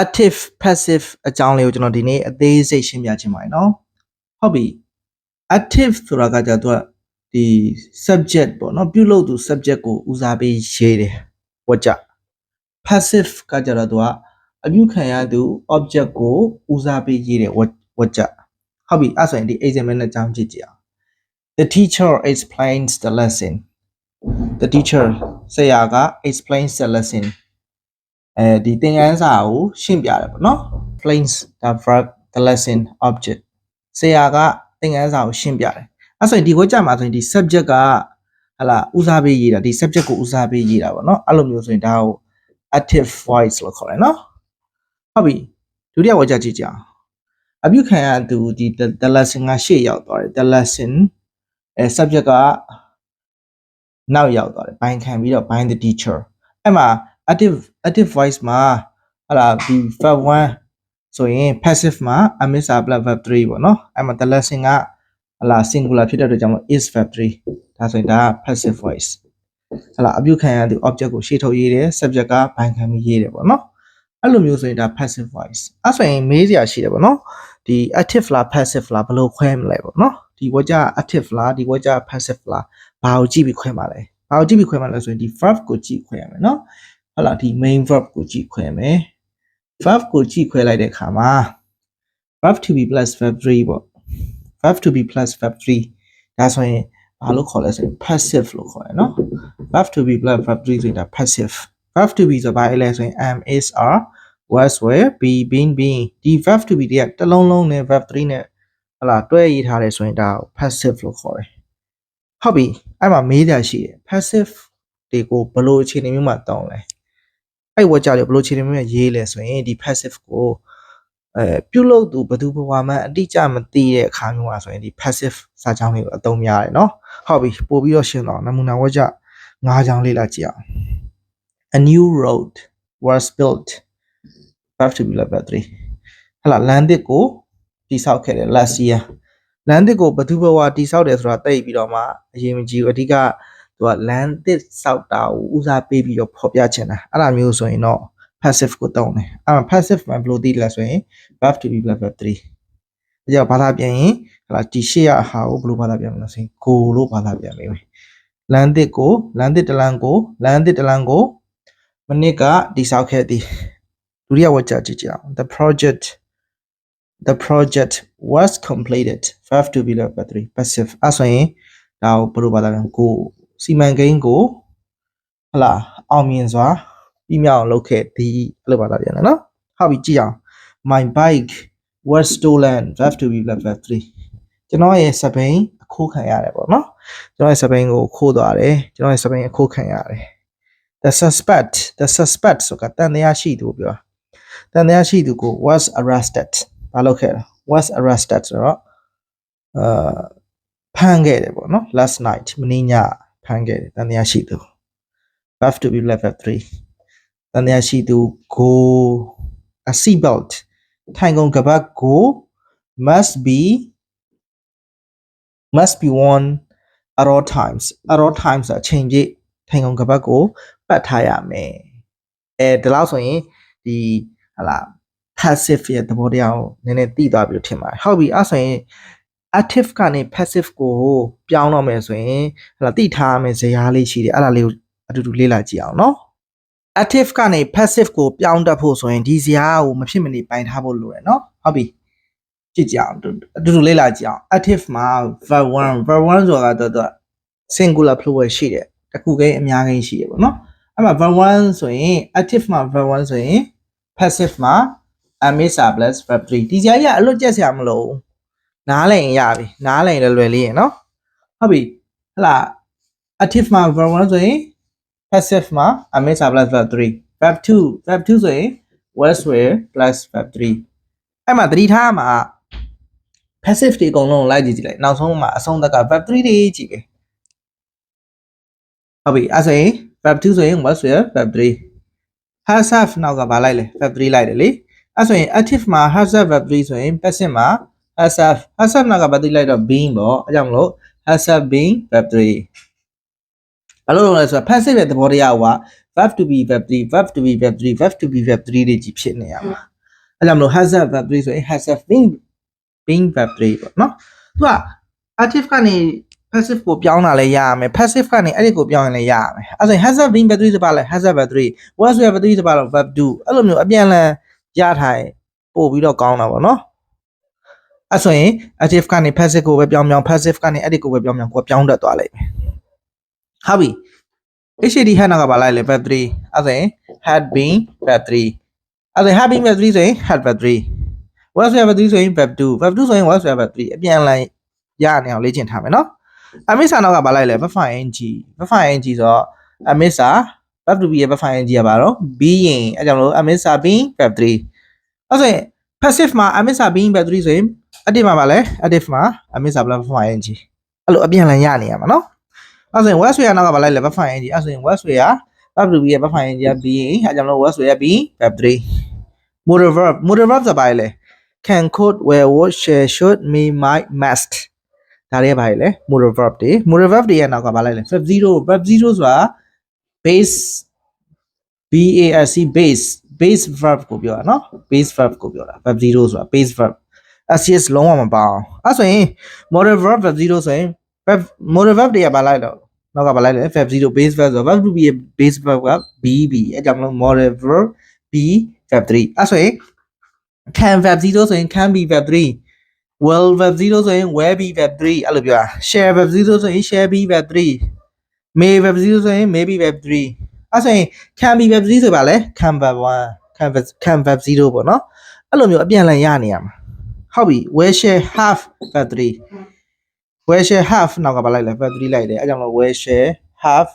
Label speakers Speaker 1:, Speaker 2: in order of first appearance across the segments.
Speaker 1: active passive အကြောင်းလေးကိုကျွန်တော်ဒီနေ့အသေးစိတ်ရှင်းပြချင်ပါတယ်နော်ဟုတ်ပြီ active ဆိုတာကကြတော့ဒီ subject ပေါ့နော်ပြုလုပ်သူ subject ကိုဦးစားပေးရေးတယ်ဝကြ passive ကကြတော့သူကအပြုခံရသူ object ကိုဦးစားပေးရေးတယ်ဝဝကြဟုတ်ပြီအဲ့ဆိုရင်ဒီ example နဲ့အကြောင်းကြည့်ကြည့်အောင် the teacher explains the lesson the teacher ဆရာက explains the lesson အဲဒီသင်ခန်းစာကိုရှင်းပြတယ်ပေါ့နော် explains the verb the lesson object ဆရာကသင်ခန်းစာကိုရှင်းပြတယ်အဲ့ဆိုရင်ဒီကိုကြမှာဆိုရင်ဒီ subject ကဟလာဦးစားပေးရေးတာဒီ subject ကိုဦးစားပေးရေးတာပေါ့နော်အဲ့လိုမျိုးဆိုရင်ဒါကို active voice လို့ခေါ်တယ်နော်ဟုတ်ပြီဒုတိယဝါကြကြည့်ကြအောင်အပြုခံရသူဒီ the the lesson ကရှေ့ရောက်သွားတယ် the lesson အဲ subject ကနောက်ရောက်သွားတယ်ဘိုင်ခံပြီးတော့ bind the teacher အဲ့မှာ active active voice မှာဟလာဒီ verb 1ဆိုရင် passive မှာ amiss plus verb 3ပေါ့နော်အဲ့မှာ the lesson ကဟလာ singular ဖြစ်တဲ့အတွက်ကြောင့် is verb 3ဒါဆိုရင်ဒါက passive voice ဟလာအပြုခံရသူ object ကိုရှေ့ထုတ်ရေးတယ် subject ကဘိုင်ခံပြီးရေးတယ်ပေါ့နော်အဲ့လိုမျိုးဆိုရင်ဒါ passive voice အဲ့ဆိုရင်မေးစရာရှိတယ်ပေါ့နော်ဒီ active လား passive လားဘယ်လိုခွဲမလဲပေါ့နော်ဒီဝကြ active လားဒီဝကြ passive လားဘာကိုကြည့်ပြီးခွဲမှာလဲဘာကိုကြည့်ပြီးခွဲမှာလဲဆိုရင်ဒီ verb ကိုကြည့်ခွဲရမယ်နော် ဟုတ်လားဒီ main verb ကိုကြည့်ခွဲမယ် verb ကိုကြည့်ခွဲလိုက်တဲ့အခါမှာ verb to be plus verb 3ပေါ့ verb to be plus verb 3ဒါဆိုရင်ဘာလို့ခေါ်လဲဆိုရင် passive လို့ခေါ်တယ်နော် verb to be plus verb 3ဆိုတာ passive verb to be ဆိုဘာလဲဆိုရင် am is are was were be been being ဒီ verb to be တွေကတစ်လုံးလုံးနဲ့ verb 3နဲ့ဟလာတွဲရေးထားတယ်ဆိုရင်ဒါကို passive လို့ခေါ်တယ်ဟုတ်ပြီအဲ့မှာမေးကြရှိတယ် passive တွေကိုဘယ်လိုအခြေအနေမျိုးမှာတောင်းလဲ အဲ့ဝကြတယ်ဘယ်လိုအခြေအနေမျိုးမှာရေးလဲဆိုရင်ဒီ passive ကိုအဲပြုလုပ်သူဘယ်သူဘဝမှအတိအကျမသိတဲ့အခါမျိုးမှာဆိုရင်ဒီ passive စာကြောင်းလေးကိုအသုံးများတယ်เนาะဟုတ်ပြီပို့ပြီးတော့ရှင်းတော့နမူနာဝကြ၅ကြောင်းလေးလာကြည့်အောင် a new road was built have to be level 3ဟလာလမ်းတစ်ကိုတိဆောက်ခဲ့တယ် last year လမ်းတစ်ကိုဘယ်သူဘဝတိဆောက်တယ်ဆိုတာသိပြီးတော့မှအရင်မကြည့်ဘူးအဓိက သူကလမ်းတစ်ဆောက်တာကိုဦးစားပေးပြီးတော့ဖော်ပြချင်တာအဲ့လိုမျိုးဆိုရင်တော့ passive ကိုတုံးတယ်အဲ့မှာ passive မှာဘယ်လိုသိလဲဆိုရင် have to be level 3ဒါကြောင့်ဘာသာပြန်ရင်ဟလာဒီရှေ့ရအဟာကိုဘယ်လိုဘာသာပြန်မလဲဆိုရင် go လို့ဘာသာပြန်ပေးမယ်လမ်းတစ်ကိုလမ်းတစ်တလမ်းကိုလမ်းတစ်တလမ်းကိုမနစ်ကတိဆောက်ခဲ့သည်ဒုတိယဝါကျကြည့်ကြအောင် the project the project was completed have to be level 3 passive အဲ့ဆိုရင်ဒါကိုဘယ်လိုဘာသာပြန်ကို စီမံကိန်းကိုဟလာအောင်မြင်စွာပြီးမြောက်အောင်လုပ်ခဲ့သည်အဲ့လိုဘာသာပြန်တယ်နော်ဟုတ်ပြီကြည့်အောင် my bike was stolen have to be level 3ကျွန်တော်ရဲ့စပိန်အခိုးခံရတယ်ပေါ့နော်ကျွန်တော်ရဲ့စပိန်ကိုခိုးသွားတယ်ကျွန်တော်ရဲ့စပိန်အခိုးခံရတယ် the suspect the suspect ဆိုတာတန်တရားရှိသူပြောတန်တရားရှိသူကို was arrested ဘာလုပ်ခဲ့လဲ was arrested ဆိုတော့အာဖမ်းခဲ့တယ်ပေါ့နော် last night မနေ့ည ဖမ်းခဲ့တယ်တန်တရားရှိသူ have to be level 3တန်တရားရှိသူကို a seat belt ထိုင်ကုန်ကပတ်ကို must be must be worn at all times at all times အချိန်ပြည့်ထိုင်ကုန်ကပတ်ကိုပတ်ထားရမယ်အဲဒီလောက်ဆိုရင်ဒီဟလာ passive ရဲ့သဘောတရားကိုနည်းနည်းသိသွားပြီလို့ထင်ပါတယ်ဟုတ်ပြီအဲ့ဆိုရင် active ကနေ passive ကိုပြောင်းတော့မယ်ဆိုရင်ဟလာသိထားရမယ်ဇယားလေးရှိတယ်အဲ့ဒါလေးကိုအတူတူလေ့လာကြည့်အောင်နော် active ကနေ passive ကိုပြောင်းတတ်ဖို့ဆိုရင်ဒီဇယားကိုမဖြစ်မနေပိုင်ထားဖို့လိုတယ်နော်ဟုတ်ပြီကြည့်ကြအောင်အတူတူလေ့လာကြည့်အောင် active မှာ verb 1 verb 1ဆိုတာတော့ singular plural ရှိတယ်တခုကိန်းအများကြီးရှိတယ်ပေါ့နော်အဲ့မှာ verb 1ဆိုရင် active မှာ verb 1ဆိုရင် passive မှာ amiss plus verb 3ဒီကြားကြီးကအလွတ်ကျက်စရာမလိုဘူး နားလည်ရင်ရပြီနားလည်ရင်လွယ်လွယ်လေးရယ်နော်ဟုတ်ပြီဟလာ active မှာ verb 1ဆိုရင် passive မှာ amiss plus verb 3 verb 2 verb 2ဆိုရင် was were plus verb 3အဲ့မှာသတိထားမှာ passive တွေအကုန်လုံးလိုက်ကြည့်ကြည့်လိုက်နောက်ဆုံးမှာအဆုံးသက်က verb 3တွေကြည့်ပဲဟုတ်ပြီအဲ့ဆိုရင် verb 2ဆိုရင် was were verb 3 has have နောက်ကဘာလိုက်လဲ verb 3လိုက်တယ်လေအဲ့ဆိုရင် active မှာ has have verb 3ဆိုရင် passive မှာ has have has have နောက်ကဘာသိလိုက်တော့ being ပေါ့အဲကြောင့်မလို့ has have been verb 3ဘာလို့လဲဆိုတော့ passive ရဲ့သဘောတရားက verb to be verb 3 verb to be verb 3 verb to be verb 3တွေကြီးဖြစ်နေရမှာအဲကြောင့်မလို့ has have verb 3ဆိုရင် has have been being verb 3ပေါ့နော်သူက active ကနေ passive ကိုပြောင်းတာလည်းရရမယ် passive ကနေအဲ့ဒီကိုပြောင်းရင်လည်းရရမယ်အဲဆိုရင် has have been verb 3ဆိုပါလဲ has have verb 3 was verb 3ဆိုပါတော့ verb 2အဲ့လိုမျိုးအပြန်အလှန်ရထားရင်ပို့ပြီးတော့ကောင်းတာပေါ့နော် အဲဆိုရင် active ကနေ passive ကိုပဲပြောင်းပြောင်း passive ကနေအဲ့ဒီကိုပဲပြောင်းပြောင်းကိုကပြောင်းတတ်သွားလိမ့်မယ်ဟုတ်ပြီ HAD had နောက်ကပါလိုက်လေ verb 3အဲ့ဆိုရင် had been verb 3အဲ့ဆိုရင် had been verb 3ဆိုရင် had verb 3 was verb 3ဆိုရင် verb 2 verb 2ဆိုရင် was verb 3အပြန်အလှန်ရနေအောင်လေ့ကျင့်ထားမယ်နော်အမစ်စာနောက်ကပါလိုက်လေ verb ing verb ing ဆိုတော့အမစ်စာ verb to be ရဲ့ verb ing ကပါတော့ being အဲကြောင့်မလို့အမစ်စာ being verb 3အဲ့ဆိုရင် passive မှာအမစ်စာ being verb 3ဆိုရင် active မှာပါလဲ active မှာအမစ်စာ verb ing အဲ့လိုအပြန်အလှန်ရနေရမှာနော်အဲ့ဆိုရင် west ရနောက်ကပါလိုက်လေ verb ing အဲ့ဆိုရင် west ရ verb to be ရဲ့ verb ing က being အဲကြောင့်မလို့ west ရ being verb 3 modal verb modal verb ဆိုပါလေ can could will would share should may might must ဒါတွေကပါလေ modal verb တွေ modal verb တွေရဲ့နောက်ကပါလိုက်လေ verb 0 verb 0ဆိုတာ base b a s c base base verb ကိုပြောတာเนาะ base verb ကိုပြောတာ verb 0ဆိုတာ base verb ss လုံးဝမပါအောင်အဲ့ဆိုရင် modal verb verb 0ဆိုရင် verb modal verb တွေကပါလိုက်တော့နောက်ကပါလိုက်လေ verb 0 base verb ဆို verb to be ရဲ့ base verb က bb အဲကြောင့်မလို့ modal verb b verb 3အဲ့ဆိုရင် can verb 0ဆိုရင် can be verb 3 will verb 0ဆိုရင် will be verb 3အဲ့လိုပြောတာ share verb 0ဆိုရင် share be verb 3 may verb 0ဆိုရင် may be verb 3အဲ့ဆိုရင် can be verb 0ဆိုပါလေ can verb 1 can verb can verb 0ပေါ့နော်အဲ့လိုမျိုးအပြန်အလှန်ရနေရမှာ ဟုတ်ပြီ will share half verb 3 will share half နောက်ကပါလိုက်လေ verb 3လိုက်တယ်အဲ့ကြောင့်မလို့ will share half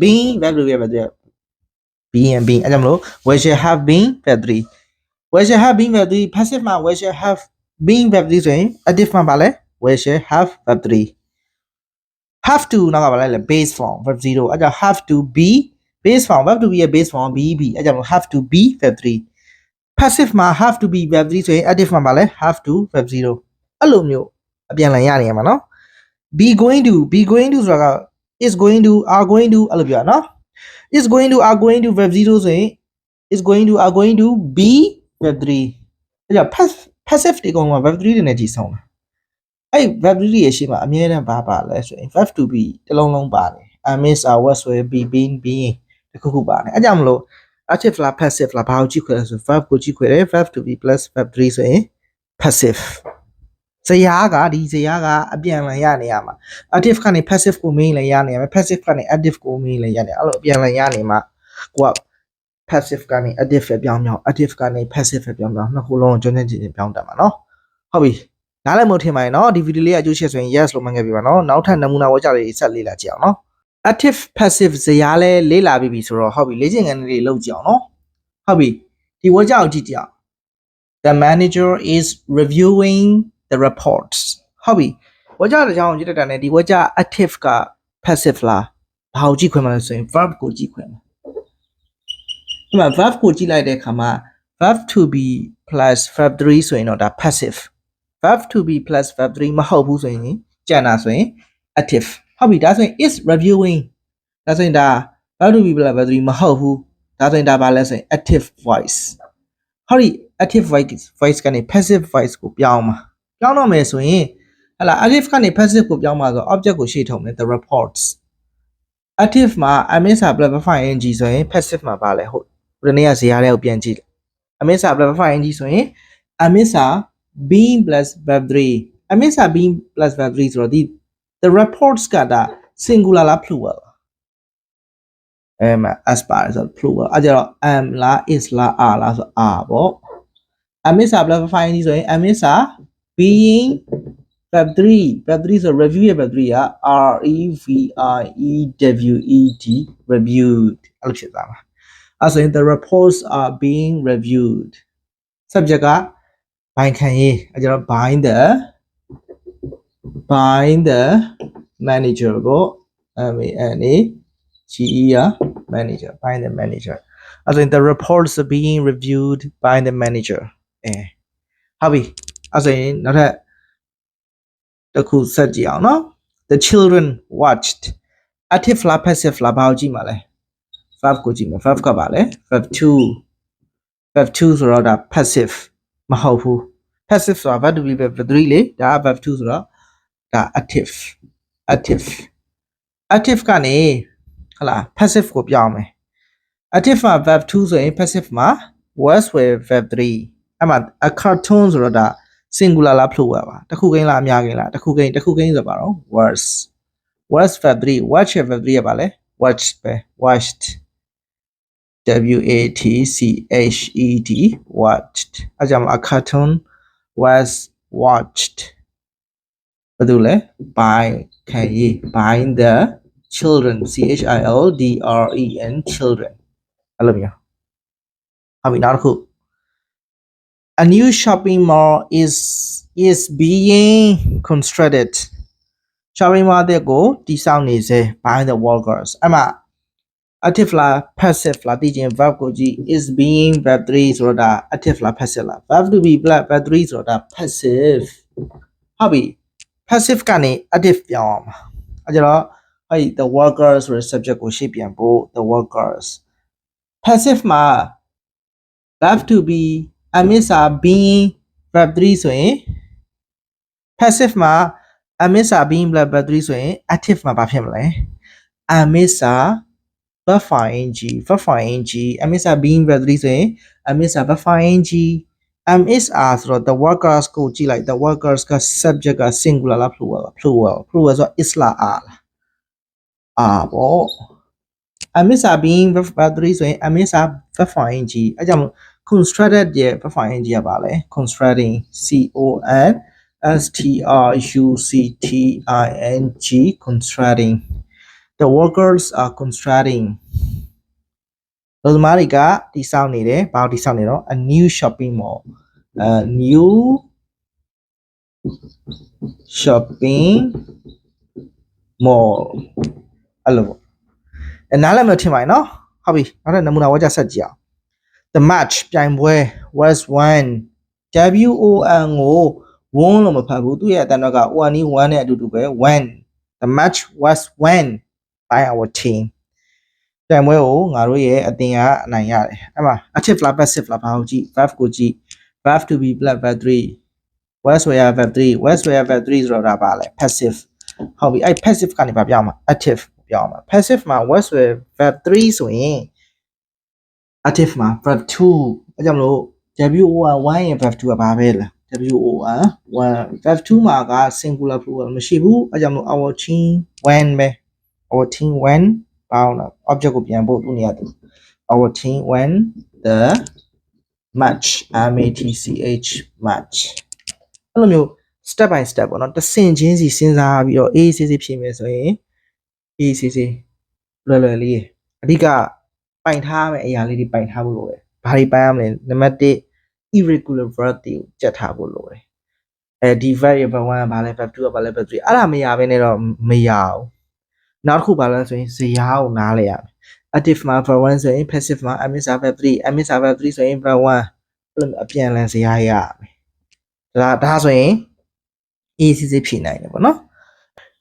Speaker 1: being verb 3ပဲ verb 3 being and being အဲ့ကြောင့်မလို့ will share half being verb 3 will share have being verb 3 passive မှာ will share have being verb 3ဆိုရင် active မှာပါလဲ will share have verb 3 have to နောက်ကပါလဲလေ base form verb 0အဲ့ကြောင့် have to be base form verb to be ရဲ့ base form be be အဲ့ကြောင့် have to be verb 3 passive မှာ have to be verb 3ဆိုရင် active မှာပါလဲ have to verb 0အဲ့လိုမျိုးအပြန်အလှန်ရနေရမှာနော် be going to be going to ဆိုတာက is going to are going to အဲ့လိုပြောတာနော် is going to are going to verb 0ဆိုရင် is going to are going to be verb 3အဲ့ကြောင့် pass- passive ဒီကောင်က verb 3တွေနဲ့ကြည်ဆောင်တာအဲ့ verb 3တွေရဲ့ရှေ့မှာအမြဲတမ်းဘာပါလဲဆိုရင် verb to be တစ်လုံးလုံးပါတယ် I miss our was ဆိုရင် be being being တခုခုပါတယ်အဲ့ကြောင့်မလို့ active လား passive လားဘာကိုကြည့်ခွဲလဲဆို verb ကိုကြည့်ခွဲတယ် verb to be plus verb 3ဆိုရင် passive ဇယားကဒီဇယားကအပြန်အလှန်ရနေရမှာ active ကနေ passive ကို main လည်းရနေရမယ် passive ကနေ active ကို main လည်းရနေအဲ့လိုအပြန်အလှန်ရနေမှာကိုက passive ကနေ active ပဲပြောင်းပြောင်း active ကနေ passive ပဲပြောင်းပြောင်းနှစ်ခုလုံးကိုကျွမ်းကျင်ကျင်ပြောင်းတတ်မှာနော်ဟုတ်ပြီနားလည်မို့ထင်ပါရဲ့နော်ဒီဗီဒီယိုလေးအကျိုးချက်ဆိုရင် yes လို့မှတ်ခဲ့ပြပါနော်နောက်ထပ်နမူနာဝေါကြလေးဆက်လေ့လာကြည့်အောင်နော် active passive ဇယားလဲလေ့လာပြီးပြီဆိုတော့ဟုတ်ပြီလေ့ကျင့်ခန်းလေးလုပ်ကြည့်အောင်နော်ဟုတ်ပြီဒီဝေါကြကိုကြည့်ကြည့်အောင် the manager is reviewing the reports ဟုတ်ပြီဝေါကြတစ်ချောင်းကြည့်တတ်တာ ਨੇ ဒီဝေါကြ active က passive လားဘာကိုကြည့်ခွင့်မလဲဆိုရင် verb ကိုကြည့်ခွင့်မှာဒီမှာ verb ကိုကြည့်လိုက်တဲ့အခါမှာ verb to be plus verb 3ဆိုရင်တော့ဒါ passive verb to be plus verb 3မဟုတ်ဘူးဆိုရင်ကြံတာဆိုရင် active ဟုတ်ပြီဒါဆိုရင် is reviewing ဒါဆိုရင်ဒါ verb to be plus verb 3မဟုတ်ဘူးဒါဆိုရင်ဒါဘာလဲဆိုရင် active voice ဟောဒီ active voice voice ကနေ passive voice ကိုပြောင်းမှာပြောင်းတော့မယ်ဆိုရင်ဟလာ active ကနေ passive ကိုပြောင်းမှာဆို object ကိုရှေ့ထုံမယ် the reports active မှာ ms amplify ing ဆိုရင် passive မှာပါလဲဟုတ်ဒီနေ့ကဇာတ်လေးကိုပြန်ကြည့် ms amplify ing ဆိုရင် ms being plus verb 3 ms being plus verb 3ဆိုတော့ဒီ the reports ကဒါ singular လား plural လားအဲမှာ as ပါတယ်ဆိုတော့ plural အဲကြတော့ am လား is လား are လားဆိုတော့ are ပေါ့ ms amplify ing ဆိုရင် ms being verb 3 verb 3ဆို review ရဲ့ verb 3က r e v i e w e d reviewed အဲ့လိုဖြစ်သွားမှာအဲ့ဆိုရင် the reports are being reviewed subject ကဘိုင်ခံရေးအဲ့ကျတော့ by the by the manager ပေါ့ m a n a g e ရ manager by the manager အဲ့ဆိုရင် the reports are being reviewed by the manager အဲဟုတ်ပြီအဲ့ဆိုရင်နောက်ထပ်တစ်ခုဆက်ကြည့်အောင်နော် the children watched active လား passive လားဘာကိုကြည့်မှာလဲ verb ကိုကြည့်မယ် verb ကပါလဲ verb 2 verb 2ဆိုတော့ဒါ passive မဟုတ်ဘူး passive ဆိုတာ verb to be verb 3လေဒါက verb 2ဆိုတော့ ဒါ active active active ကနေဟလာ passive ကိုပြောင်းမယ် active မှာ verb 2ဆိုရင် passive မှာ was with verb 3အဲ့မှာ a cartoon ဆိုတော့ဒါ singular လား plural ပါတစ်ခုကိန်းလားအများကိန်းလားတစ်ခုကိန်းတစ်ခုကိန်းဆိုပါတော့ was was verb 3 watch verb 3ရပါလေ watch ပဲ watched W A T C H E D watched အဲကြောင့် a cartoon was watched ဘာလို့လဲ by ခံရေး by the children C H I L D R E N children အဲ့လိုမျိုးဟုတ်ပြီနောက်တစ်ခု a new shopping mall is is being constructed shopping mall တဲ့ကိုတည်ဆောက်နေစေ by the workers အဲ့မှာ active လား passive လားသိချင် verb ကိုကြည့် is being verb 3ဆိုတော့ဒါ active လား passive လား verb to be plus verb 3ဆိုတော့ဒါ passive ဟုတ်ပြီ passive ကနေ active ပြောင်းအောင်ပါအဲကြတော့ဟဲ့ the workers ဆိုတဲ့ subject ကိုရှေ့ပြန်ဖို့ the workers passive မှာ verb to be amiss are being verb 3ဆိုရင် passive မှာ amiss are being verb 3ဆိုရင် active မှာဘာဖြစ်မလဲ amiss are verb ing verb ing amiss are being verb 3ဆိုရင် amiss are verb ing amiss are ဆိုတော့ the workers ကိုကြည့်လိုက် the workers က subject က singular လား plural လား plural plural ဆိုတော့ is လား are လား are ပေါ့ amiss are being verb 3ဆိုရင် amiss are verb ing အဲကြောင့် constructed ရဲ့ verb ing ကပါလဲ constructing c o n s t r u c t i n g constructing the workers are constructing လူသမားတွေကတည်ဆောက်နေတယ်ဘာလို့တည်ဆောက်နေတော့ a new shopping mall a new shopping mall အဲ့လိုပေါ့အဲနားလည်မထင်ပါနဲ့နော်ဟုတ်ပြီနောက်ထပ်နမူနာဝါကြဆက်ကြည့်အောင် the match ပြိုင်ပွဲ was won w o n ကို won လို့မဖတ်ဘူးသူ့ရဲ့အတန်းတော့က one နီး one နဲ့အတူတူပဲ when the match was won by our team ပြိုင်ပွဲကိုငါတို့ရဲ့အတင်ကအနိုင်ရတယ်အဲ့မှာ active လား passive လားဘာကိုကြည့် verb ကိုကြည့် verb to be plus verb 3 was where verb 3 was where verb 3ဆိုတော့ဒါပါလဲ passive ဟုတ်ပြီအဲ့ passive ကနေပါပြောင်းမှာ active ပြောင်းမှာ passive မှာ was where verb 3ဆိုရင် active မှာ verb 2အဲကြောင့်မလို့ WOR 1ရဲ့ verb 2ကဘာပဲလဲ WOR 1 verb 2မှာက singular plural မရှိဘူးအဲကြောင့်မလို့ our team when ပဲ our team when ပေါင်းတာ object ကိုပြန်ဖို့သူနေရတယ် our team when the match m a t c h match အဲ့လိုမျိုး step by step ပေါ့နော်တစ်ဆင့်ချင်းစီစဉ်းစားပြီးတော့အေးအေးဆေးဆေးဖြေမယ်ဆိုရင်အေးအေးဆေးဆေးလွယ်လွယ်လေးရယ်အဓိကပိုင်ထားမယ့်အရာလေးတွေပိုင်ထားဖို့လိုတယ်ဘာတွေပိုင်ရမလဲနံပါတ်1 irregular verb တွေကိုကြက်ထားဖို့လိုတယ်အဲဒီ verb ရဲ့ verb 1ကဘာလဲ verb 2ကဘာလဲ verb 3အဲ့ဒါမရဘဲနဲ့တော့မရဘူး နောက်တစ်ခုဘာလဲဆိုရင်ဇယားကိုနားလဲရမယ် active မှာ verb 1ဆိုရင် passive မှာ amiss verb 3 amiss verb 3ဆိုရင် verb 1အဲ့လိုအပြန်အလှန်ဇယားရရမယ်ဒါဒါဆိုရင် ACC ဖြေနိုင်တယ်ပေါ့နော်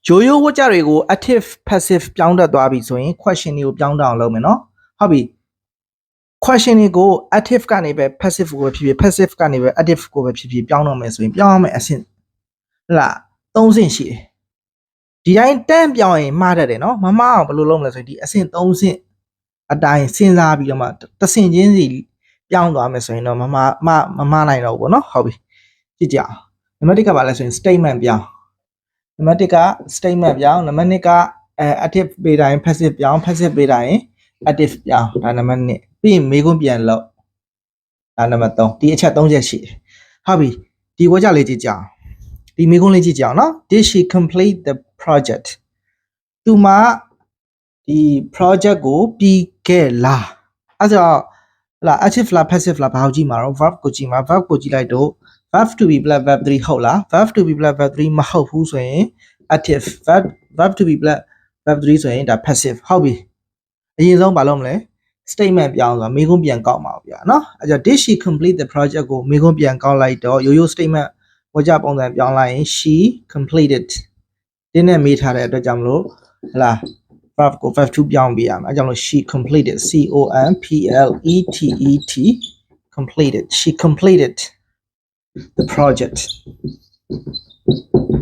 Speaker 1: ရိုးရိုးဝကြတွေကို active passive ပြောင်းတတ်သွားပြီဆိုရင် question တွေကိုပြောင်းတအောင်လုပ်မယ်နော်ဟုတ်ပြီ question တွေကို active ကနေပဲ passive ကိုပဲဖြစ်ဖြစ် passive ကနေပဲ active ကိုပဲဖြစ်ဖြစ်ပြောင်းတော့မယ်ဆိုရင်ပြောင်းရမယ်အဆင့်ဟလာ၃ဆင့်ရှိတယ် ဒီတိုင်းတန်းပြောင်းရင်မှားတတ်တယ်နော်မမှားအောင်ဘယ်လိုလုပ်မလဲဆိုရင်ဒီအဆင့်၃ဆင့်အတိုင်းစဉ်းစားပြီးတော့မှတစ်ဆင့်ချင်းစီပြောင်းသွားမယ်ဆိုရင်တော့မမမမမနိုင်တော့ဘူးပေါ့နော်ဟုတ်ပြီကြည့်ကြအောင်နံပါတ်1ကဘာလဲဆိုရင် statement ပြောင်းနံပါတ်1က statement ပြောင်းနံပါတ်2ကအဲ active ပေးတိုင်း passive ပြောင်း passive ပေးတိုင်း active ပြောင်းဒါနံပါတ်1ပြီးရင်မေးခွန်းပြန်လုပ်ဒါနံပါတ်3ဒီအချက်3ချက်ရှိတယ်ဟုတ်ပြီဒီဝေါ်ကြလေးကြည့်ကြအောင်ဒီမေးခွန်းလေးကြည့်ကြအောင်နော် did she complete the project သူမဒီ project ကိုပြီးခဲ့လားအဲ့ဒါဟလာ active လား passive လားဘာကိုကြည့်မှာတော့ verb ကိုကြည့်မှာ verb ကိုကြည့်လိုက်တော့ verb to be plus verb 3ဟုတ်လား verb to be plus verb 3မဟုတ်ဘူးဆိုရင် active verb verb to be plus verb 3ဆိုရင်ဒါ passive ဟုတ်ပြီအရင်ဆုံးဘာလုပ်မလဲ statement ပြောင်းဆိုတာမိကုန်းပြန်ကောက်မှာဗျာနော်အဲကြောင့် did she complete the project ကိုမိကုန်းပြန်ကောက်လိုက်တော့ရိုးရိုး statement ဝကြပုံစံပြောင်းလိုက်ရင် she completed တင်းနဲ့မေးထားတဲ့အတွက်ကြောင့်မလို့ဟလာ verb ကို verb 2ပြောင်းပေးရမယ်အဲကြောင့်လို့ she completed c o m p l e t e t completed she completed the project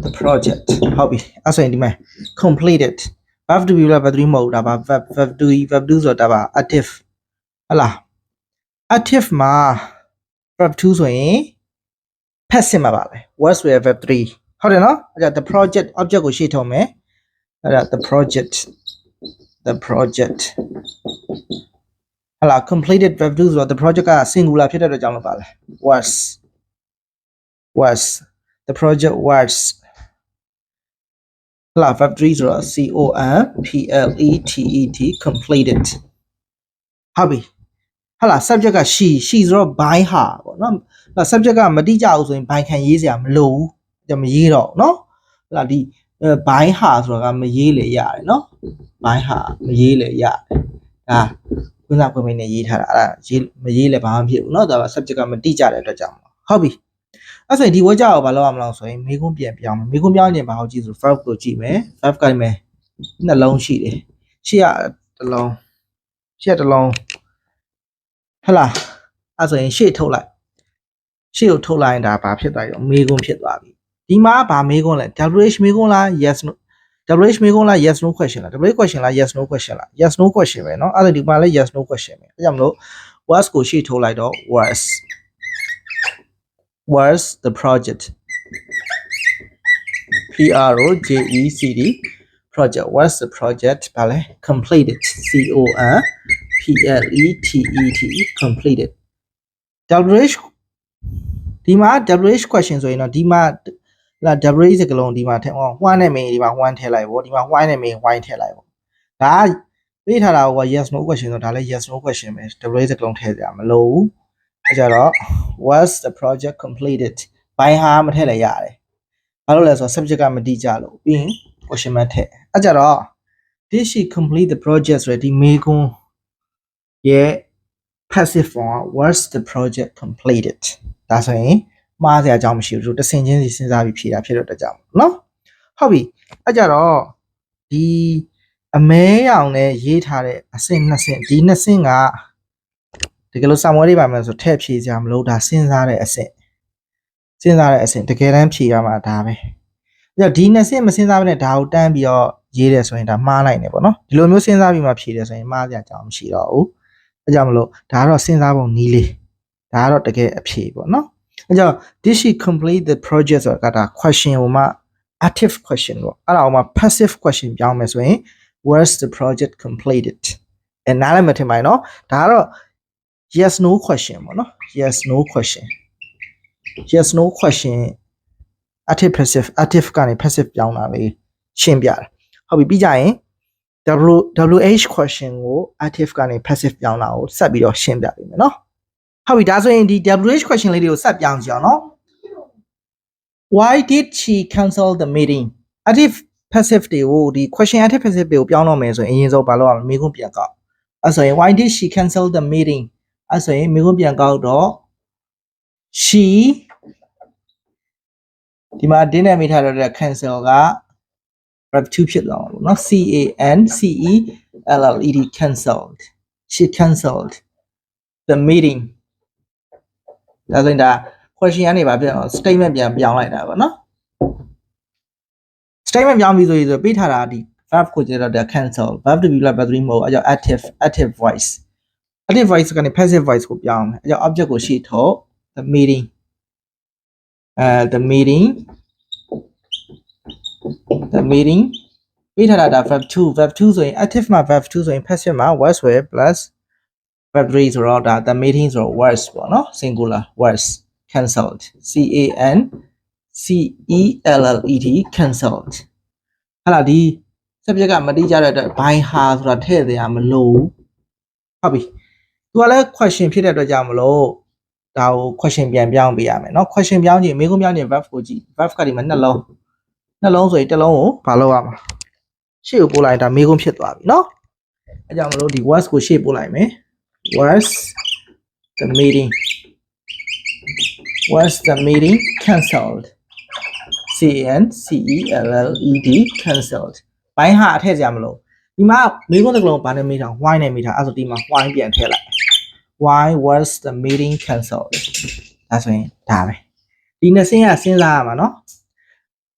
Speaker 1: the project ဟုတ်ပြီအဲ့ဆိုရင်ဒီမှာ completed verb to be လား verb 3မဟုတ်ဘူးဒါပါ verb verb to be verb 2ဆိုတာဒါပါ active ဟတ်လား active မှာ verb 2ဆိုရင် passive မှာပါပဲ was with verb 3 ဟုတ်တယ်နော်အဲ့ဒါ the project object ကိုရှေ့ထုတ်မယ်အဲ့ဒါ the project the project ဟတ်လား completed verb 2ဆိုတော့ the project က singular ဖြစ်တဲ့အတွက်ကြောင့်လို့ပါလဲ was was the project was ဟလာ verb 3ဆိုတော့ C O M P L E T E T completed ဟုတ်ပြီဟလာ subject က she she ဆိုတော့ by ဟာပေါ့နော်ဟလာ subject ကမတိကြဘူးဆိုရင် by ခံရေးစရာမလိုဘူးကြ မရေးတော့ဘူးနော်ဟလာဒီ by ဟာဆိုတော့ကမရေးလေရတယ်နော် by ဟာမရေးလေရတယ်ဒါခွင့်စားခွင့်မင်းနဲ့ရေးထားတာအဲ့ဒါရေးမရေးလေဘာမှမဖြစ်ဘူးเนาะဒါက subject ကမတိကြတဲ့အတွက်ကြောင့်ဟုတ်ပြီအဲ့ဆိုရင်ဒီဝေကြောက်ဘာလုပ်ရမလဲဆိုရင်မိကုန်းပြန်ပြောင်းမယ်မိကုန်းပြောင်းရင်ဘာဟုတ်ကြည့်ဆို verb ကိုကြည့်မယ် verb ကလည်းနှလုံးရှိတယ်ရှေ့ကတစ်လုံးရှေ့ကတစ်လုံးဟလာအဲ့ဆိုရင်ရှေ့ထုတ်လိုက်ရှေ့ကိုထုတ်လိုက်ရင်ဒါဘာဖြစ်သွားပြီမိကုန်းဖြစ်သွားပြီ ဒီမှာဘာမိကုန်းလဲ WH မိကုန်းလား yes no WH မိကုန်းလား yes no question လား WH question လား yes no question လား yes no question ပဲเนาะအဲ့ဒါဒီမှာလည်း yes no question ပဲအဲကြောင့်မလို့ was ကိုရှေ့ထုတ်လိုက်တော့ was was the project P R O J E C D project was the project ဗာလဲ completed C O M P L E T E T completed WH ဒီမှာ WH question ဆိုရင်တော့ဒီမှာ လာ WH စကလုံးဒီမှာထည့်အောင် one နဲ့ main ဒီမှာ one ထည့်လိုက်ပေါ့ဒီမှာ why နဲ့ main why ထည့်လိုက်ပေါ့ဒါပေးထားတာက yes no question ဆိုတော့ဒါလည်း yes no question ပဲ WH စကလုံးထည့်ကြမလို့ဘူးအဲကြတော့ was the project completed by ဟာမထည့်လည်းရတယ်ဘာလို့လဲဆိုတော့ subject ကမတိကြလို့ပြီးရင် question mark ထည့်အဲကြတော့ did she complete the project ဆိုရယ်ဒီမေကွန်းရဲ့ passive form က was the project completed ဒါဆိုရင် မှားစရာအကြောင်းမရှိဘူးသူတဆင်ချင်းစီစဉ်းစားပြီးဖြေတာဖြစ်တော့တကြောင်เนาะဟုတ်ပြီအဲကြတော့ဒီအမဲရောင်နဲ့ရေးထားတဲ့အဆင့်နှစ်ဆင့်ဒီနှစ်ဆင့်ကတကယ်လို့စာမွေးလေးပါမယ်ဆိုထည့်ဖြေစရာမလိုဒါစဉ်းစားတဲ့အဆင့်စဉ်းစားတဲ့အဆင့်တကယ်တမ်းဖြေရမှာဒါပဲအဲ့တော့ဒီနှစ်ဆင့်မစဉ်းစားဘဲနဲ့ဒါကိုတန်းပြီးတော့ရေးတယ်ဆိုရင်ဒါမှားနိုင်တယ်ပေါ့နော်ဒီလိုမျိုးစဉ်းစားပြီးမှဖြေတယ်ဆိုရင်မှားစရာအကြောင်းမရှိတော့ဘူးအဲကြောင့်မလို့ဒါကတော့စဉ်းစားပုံနည်းလေးဒါကတော့တကယ်အဖြေပေါ့နော် အဲကြောင့် did she complete the project ဆိုတာကဒါ question ဟိုမှာ active question ပေါ့အဲ့ဒါဟိုမှာ passive question ပြောင်းမယ်ဆိုရင် was the project completed အဲနားလည်မထင်ပါနဲ့နော်ဒါကတော့ yes no question ပေါ့နော် yes no question yes no question active passive active ကနေ passive ပြောင်းတာလေးရှင်းပြတယ်ဟုတ်ပြီပြီးကြရင် W WH question ကို active ကနေ passive ပြောင်းတာကိုဆက်ပြီးတော့ရှင်းပြပေးမယ်နော် ဟုတ်ပြီဒါဆိုရင်ဒီ WH question လေးတွေကိုဆက်ပြောင်းကြည့်အောင်နော် Why did she cancel the meeting active passive တွေကိုဒီ question active passive တွေကိုပြောင်းတော့မယ်ဆိုရင်အရင်ဆုံးဘာလုပ်ရမလဲမိခွန်းပြန်ကောက်အဲဆိုရင် why did she cancel the meeting အဲဆိုရင်မိခွန်းပြန်ကောက်တော့ she ဒီမှာ din နဲ့မိထားတော့တဲ့ cancel က verb 2ဖြစ်သွားမှာပေါ့နော် C A N C E L L E D cancelled she cancelled the meeting ဒါဆိုရင်ဒါ question ကနေပါပြန်အောင် statement ပြန်ပြောင်းလိုက်တာပေါ့နော် statement ပြောင်းပြီးဆိုရင်ဆိုပေးထားတာဒီ verb ကိုကျတော့ဒါ cancel verb to be လား verb 3မဟုတ်အကြောင်း active active voice active voice ကနေ passive voice ကိုပြောင်းမယ်အကြောင်း object ကိုရှေ့ထုတ် the meeting အဲ the meeting the meeting ပေးထားတာဒါ verb 2 verb 2ဆိုရင် active မှာ verb 2ဆိုရင် passiveမှာ was were plus verb 3ဆိုတော့ဒါ the meeting ဆိုတော့ was ပေါ့နော် singular was cancelled c a n c e l l e d cancelled ဟာလာဒီ subject ကမတိကြတဲ့အတွက် by ဟာဆိုတာထည့်သေးရမလို့ဟုတ်ပြီသူကလည်း question ဖြစ်တဲ့အတွက်ကြောင့်မလို့ဒါကို question ပြန်ပြောင်းပေးရမယ်เนาะ question ပြောင်းကြည့်မိကုန်းပြောင်းကြည့် verb ကိုကြည့် verb ကဒီမှာနှလုံးနှလုံးဆိုရင်တစ်လုံးကိုဘာလုပ်ရမှာရှေ့ကိုပို့လိုက်တာမိကုန်းဖြစ်သွားပြီเนาะအဲကြောင့်မလို့ဒီ was ကိုရှေ့ပို့လိုက်မယ် was the meeting was the meeting cancelled C N C E L L E D cancelled ဘိုင်းဟာအထည့်ကြမလို့ဒီမှာမိကုန်းတစ်ကလုံးဘာနဲ့မေးထား why နဲ့မေးထားအဲ့ဆိုဒီမှာ why ပြန်ထည့်လိုက် why was the meeting cancelled ဒါဆိုရင်ဒါပဲဒီနှစ်စင်းကစဉ်းစားရမှာနော်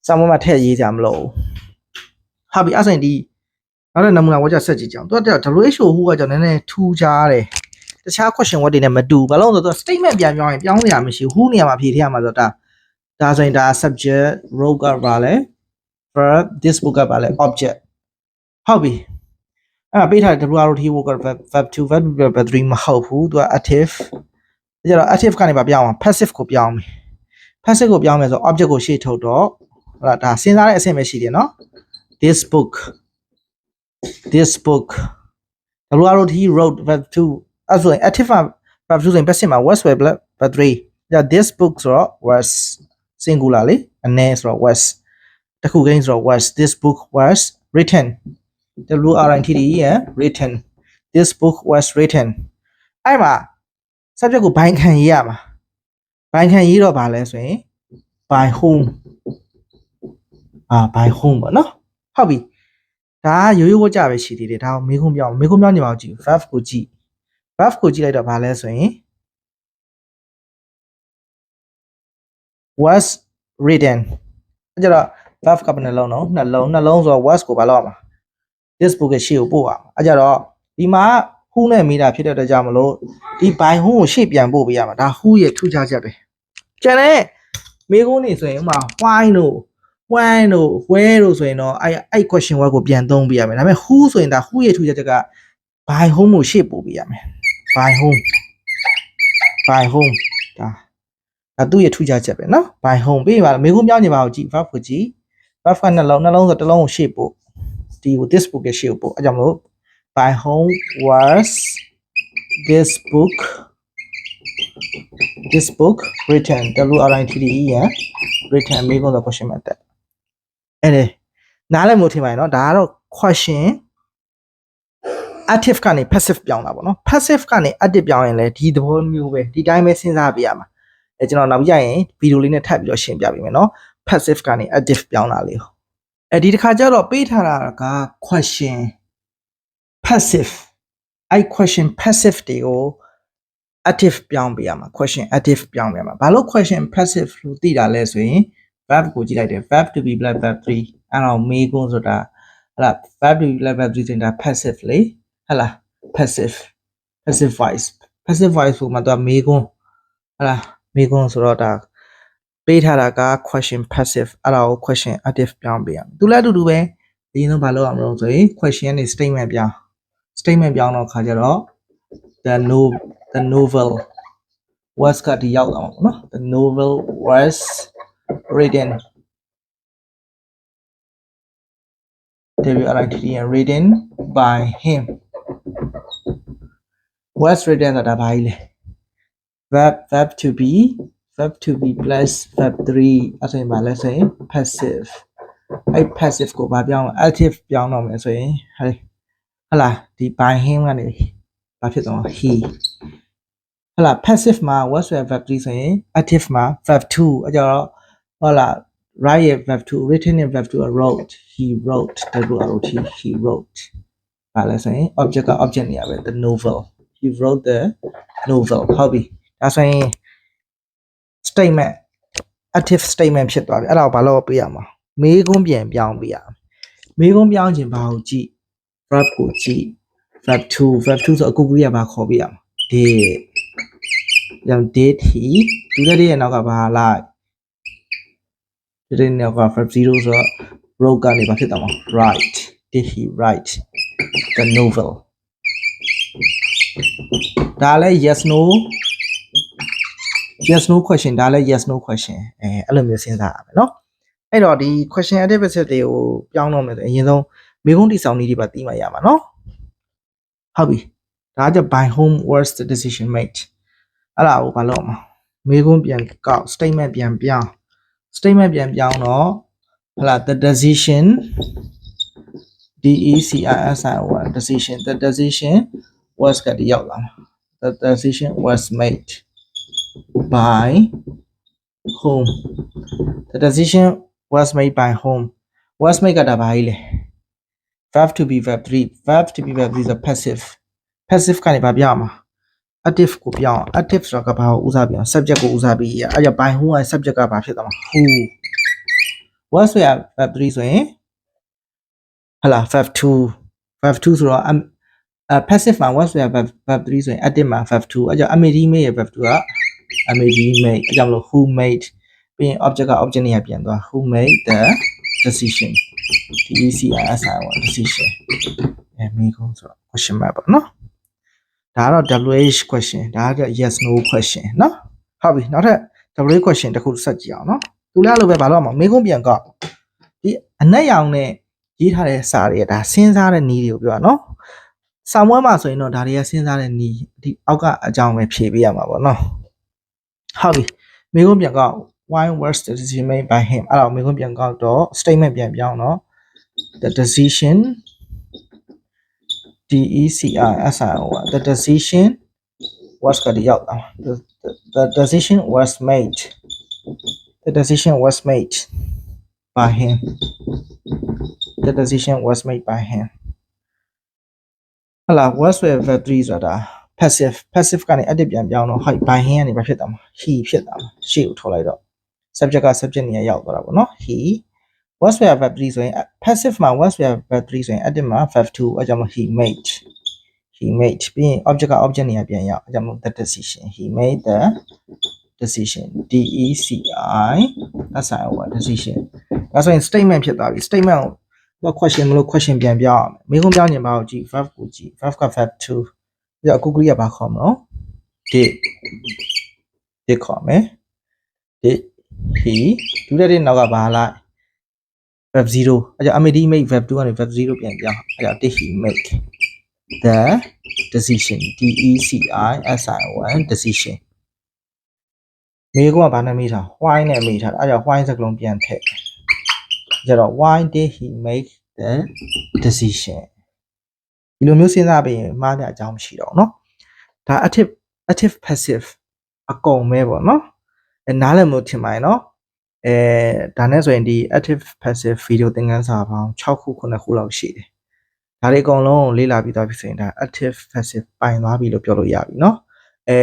Speaker 1: စာမမှာထည့်ရေးကြမလို့ဟုတ်ပြီအဲ့ဆိုရင်ဒီနောက်တဲ့နမူနာဝါကျဆက်ကြည့်ကြအောင်သူက WHO ဟူကကြောင့်နည်းနည်းထူးခြားတယ် တခြား question word တွေနဲ့မတူဘာလို့လဲဆိုတော့ statement ပြန်ပြောင်းရင်ပြောင်းစရာမရှိဘူး who နေရာမှာဖြေထည့်ရမှာဆိုတော့ဒါဒါဆိုရင်ဒါ subject role ကပါလဲ verb this book ကပါလဲ object ဟုတ်ပြီအဲ့ဒါပေးထားတဲ့ WROT worker verb verb 2 verb 2 verb 3မဟုတ်ဘူးသူက active ဒါကြတော့ active ကနေပါပြောင်းအောင် passive ကိုပြောင်းမယ် passive ကိုပြောင်းမယ်ဆို object ကိုရှေ့ထုတ်တော့ဟုတ်လားဒါစဉ်းစားတဲ့အဆင့်ပဲရှိတယ်နော် this book this book WROT wrote verb 2 အဲ့ဆိုရင် active က verb 2ဆိုရင် passive မှာ was verb verb 3ဒါ this book ဆိုတော့ was singular လေအနေဆိုတော့ was တခုကိန်းဆိုတော့ was this book was written W R I T T E N written this book was written အဲ့မှာ subject ကိုဘိုင်းခံရေးရမှာဘိုင်းခံရေးတော့ဗာလဲဆိုရင် by whom အာ by whom ပေါ့နော်ဟုတ်ပြီဒါကရိုးရိုးဝကြပဲရှိသေးတယ်ဒါကိုမေးခွန်းပြောင်းမေးခွန်းပြောင်းနေပါဦးကြည့် verb ကိုကြည့် verb ကိုကြည့်လိုက်တော့ဗာလဲဆိုရင် was written အဲ့ကြတော့ verb ကဘယ်နှလုံးနော်နှလုံးနှလုံးဆိုတော့ was ကိုဘာလုပ်ရမှာ this book ရဲ့ရှေ့ကိုပို့ရမှာအဲ့ကြတော့ဒီမှာ who နဲ့မိတာဖြစ်တဲ့အတွက်ကြောင့်မလို့ဒီ by who ကိုရှေ့ပြန်ပို့ပေးရမှာဒါ who ရဲ့ထူးခြားချက်ပဲကျန်တဲ့မိကုန်းနေဆိုရင်ဥမာ why တို့ when တို့ where တို့ဆိုရင်တော့အဲ့အဲ့ question word ကိုပြန်သုံးပေးရမယ်ဒါပေမဲ့ who ဆိုရင်ဒါ who ရဲ့ထူးခြားချက်က by home ကိုရှေ့ပို့ပေးရမယ် buy home buy home ဒါဒါသူ့ရဲ့ထူးခြားချက်ပဲနော် buy home ပြီးပါမေကုမြောင်းနေပါကိုကြည့် verb ကိုကြည့် verb ကနှလုံးနှလုံးဆိုတစ်လုံးကိုရှေ့ပို့ဒီကို this book ရဲ့ရှေ့ကိုပို့အဲကြောင့်မလို့ buy home was this book this book written w r i t t e ရ written မေကုန်းဆို question မှာတက်အဲ့ဒါနားလည်မှုထင်ပါတယ်နော်ဒါကတော့ question active ကနေ passive ပြောင်းတာပေါ့နော် passive ကနေ active ပြောင်းရင်လည်းဒီသဘောမျိုးပဲဒီတိုင်းပဲစဉ်းစားပြရမှာအဲကျွန်တော်နောက်ပြရင်ဗီဒီယိုလေးနဲ့ထပ်ပြီးတော့ရှင်းပြပေးမယ်နော် passive ကနေ active ပြောင်းတာလေးအဲဒီတစ်ခါကျတော့ပေးထားတာက question passive အဲ့ question passive တွေကို active ပြောင်းပေးရမှာ question active ပြောင်းပေးရမှာဘာလို့ question passive လို့သိတာလဲဆိုရင် verb ကိုကြည့်လိုက်တယ် verb to be plus verb 3အဲ့တော့မေးခွန်းဆိုတာဟလာ verb to be plus verb 3ဆိုတာ passive လေ ဟလာ passive passive voice passive voice ဆိုမှတော့မေးခွန်းဟလာမေးခွန်းဆိုတော့ဒါပေးထားတာက question passive အဲ့ဒါကို question active ပြောင်းပေးရမယ်သူလည်းအတူတူပဲဒီရင်တော့ဘာလုပ်အောင်မလို့ဆိုရင် question နဲ့ statement ပြောင်း statement ပြောင်းတော့ခါကြတော့ the no the novel was ကဒီရောက်တော့မှာပေါ့နော် the novel was written W R I T T and written by him was written ဆိုတာဘာကြီးလဲ verb verb to be verb to be plus verb 3အဲ့ဆိုရင်ဘာလဲဆိုရင် passive အဲ့ passive ကိုဘာပြောင်း active ပြောင်းတော့မယ်ဆိုရင်ဟဲ့ဟလာဒီ by him ကနေဘာဖြစ်သွား he ဟလာ passive မှာ was verb 3ဆိုရင် active မှာ verb 2အကြတော့ဟလာ write ရဲ့ verb 2 written ရဲ့ verb 2 wrote he wrote w r o t he wrote ဘာလဲဆိုရင် object က object နေရပဲ the novel He wrote the novel ဟုတ်ပြီဒါဆိုရင် statement active statement ဖြစ်သွားပြီအဲ့ဒါကိုဘာလို့ပေးရမှာမေးခွန်းပြန်ပြောင်းပေးရမယ်မေးခွန်းပြောင်းခြင်းဘာကိုကြည့် verb ကိုကြည့် verb 2 verb 2ဆိုအခုကလေးကဘာခေါ်ပေးရမှာ did ကြောင့် did he ဒီတဲ့ရဲ့နောက်ကဘာလိုက်ဒီတဲ့နောက်က verb 0ဆိုတော့ wrote ကနေဘာဖြစ်သွားမှာ write did he write the novel ဒါလည်း yes no yes no question ဒါလည်း yes no question အဲအဲ့လိုမျိုးစဉ်းစားရမယ်เนาะအဲ့တော့ဒီ question activity တွေကိုပြောင်းတော့မယ်ဆိုရင်အရင်ဆုံးမေကုန်းတိဆောင်နည်းတွေပါသိမှရမှာเนาะဟုတ်ပြီဒါက by home was the decision made အဲ့ဒါကိုဘာလုပ်အောင်မေကုန်းပြန်ကောက် statement ပြန်ပြောင်း statement ပြန်ပြောင်းတော့ဟလာ the decision D E C I S I O N decision the decision was ကတည်းရောက်လာမှာ the decision was made by whom the decision was made by whom was made ကတာဘာကြီးလဲ verb to be verb 3 verb to be verb 3 is a passive passive ကနေဘာပြောရမှာ active ကိုပြောင်း active ဆိုတာကဘာကိုဦးစားပြောင်း subject ကိုဦးစားပြီးရအဲ့ကြောင့် by who က subject ကဘာဖြစ်သွားမှာ who what ဆိုရ verb 3ဆိုရင်ဟလာ verb 2 verb 2ဆိုတော့ အအ passive မှာ what ဆိုရ verb verb 3ဆိုရင် active မှာ verb 2အဲ့ကြောင့် made made ရဲ့ verb 2က made made အဲ့ကြောင့်မလို့ who made ပြီးရင် object က object နေရာပြန်သွား who made the decision D E C I S I 1 decision အဲမိကုန်းဆိုတော့ question mark ပေါ့နော်ဒါကတော့ WH question ဒါက yes no question နော်ဟုတ်ပြီနောက်ထပ် WH question တစ်ခုဆက်ကြည့်အောင်နော်သူလည်းအဲ့လိုပဲဘာလို့အောင်မိကုန်းပြန်ကောက်ဒီအနက်ရောင်နဲ့ရေးထားတဲ့စာတွေကဒါစဉ်းစားတဲ့နည်းတွေကိုပြောတာနော် စာမွေးမှာဆိုရင်တော့ဒါတွေကစဉ်းစားတဲ့နည်းဒီအောက်ကအကြောင်းပဲဖြေပေးရမှာပေါ့နော်ဟုတ်ပြီမိကုန်းပြန်ကောက် why was the decision made by him အဲ့တော့မိကုန်းပြန်ကောက်တော့ statement ပြန်ပြောင်းတော့ the decision D E C I S I O the decision was ကဒီရောက်တာ the, the, the decision was made the decision was made by him the decision was made by him ဟလာ was ဆိုရ verb 3ဆိုတာ passive passive ကနေ active ပြန်ပြောင်းတော့ hi by him ကနေဘာဖြစ်သွားမှာ he ဖြစ်သွားမှာရှေ့ကိုထုတ်လိုက်တော့ subject က subject နေရာရောက်သွားတာပေါ့နော် he was where verb 3ဆိုရင် passive မှာ was where verb 3ဆိုရင် active မှာ verb 2အကြောင်း he made he made ပြီးရင် object က object နေရာပြန်ရောက်အကြောင်း the decision he made the decision D E C I S I O decision ဒါဆိုရင် statement ဖြစ်သွားပြီ statement ကို question မလို့ question ပြန်ပြောင်းအောင်မိခုံးပြောင်းရင်ပါအောင်ကြည့် verb ကိုကြည့် verb က verb 2ပြီးတော့အခုကလေးကဘာခေါ်မလို့ did did ခေါ်မယ် did he ဒူတဲ့တဲ့နောက်ကဘာလိုက် verb 0အဲကြောင့် amid make verb 2ကနေ verb 0ပြန်ပြောင်းအဲကြောင့် did he make the decision D E C I S I O N decision မိကကဘာနဲ့မိထား why နဲ့မိထားအဲကြောင့် why စကလုံးပြန်ထည့် ကြတော့ why did he make the decision ဒီလိုမျိုးစဉ်းစားပြီးရင်မှားတဲ့အကြောင်းမရှိတော့ဘူးเนาะဒါ active active passive အကုန်ပဲပေါ့เนาะအဲနားလည်မှုထင်ပါတယ်เนาะအဲဒါနဲ့ဆိုရင်ဒီ active passive video သင်ခန်းစာပေါင်း6ခု9ခုလောက်ရှိတယ်။ဒါတွေအကုန်လုံးကိုလေ့လာပြီးသွားပြီဆိုရင်ဒါ active passive ပိုင်သွားပြီလို့ပြောလို့ရပြီเนาะအဲ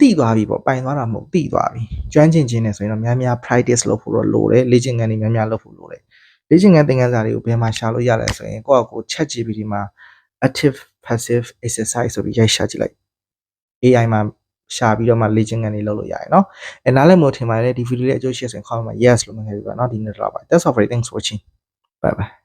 Speaker 1: တိသွားပြီပေါ့ပိုင်သွားတာမဟုတ်တိသွားပြီ။ကျွမ်းကျင်ခြင်းနဲ့ဆိုရင်တော့များများ practice လုပ်ဖို့တော့လိုတယ်လေ့ကျင့်ခန်းတွေများများလုပ်ဖို့လိုတယ်။လေ့ကျင့်ခန်းသင်ခန်းစာတွေကိုဘယ်မှာရှာလို့ရလဲဆိုရင်ကိုယ့်အကို chat GPT မှာ active passive exercise ဆိုပြီးရိုက်ရှာကြည့်လိုက် AI မှာရှာပြီးတော့မှလေ့ကျင့်ခန်းတွေလုပ်လို့ရတယ်เนาะအဲနားလည်မို့ထင်ပါတယ်ဒီဗီဒီယိုလေးအကျိုးရှိဆိုရင်ခေါင်းမှာ yes လို့မှတ်ခဲ့ပြီပါเนาะဒီနေ့တော့ပါ That's all for today. thanks for watching bye bye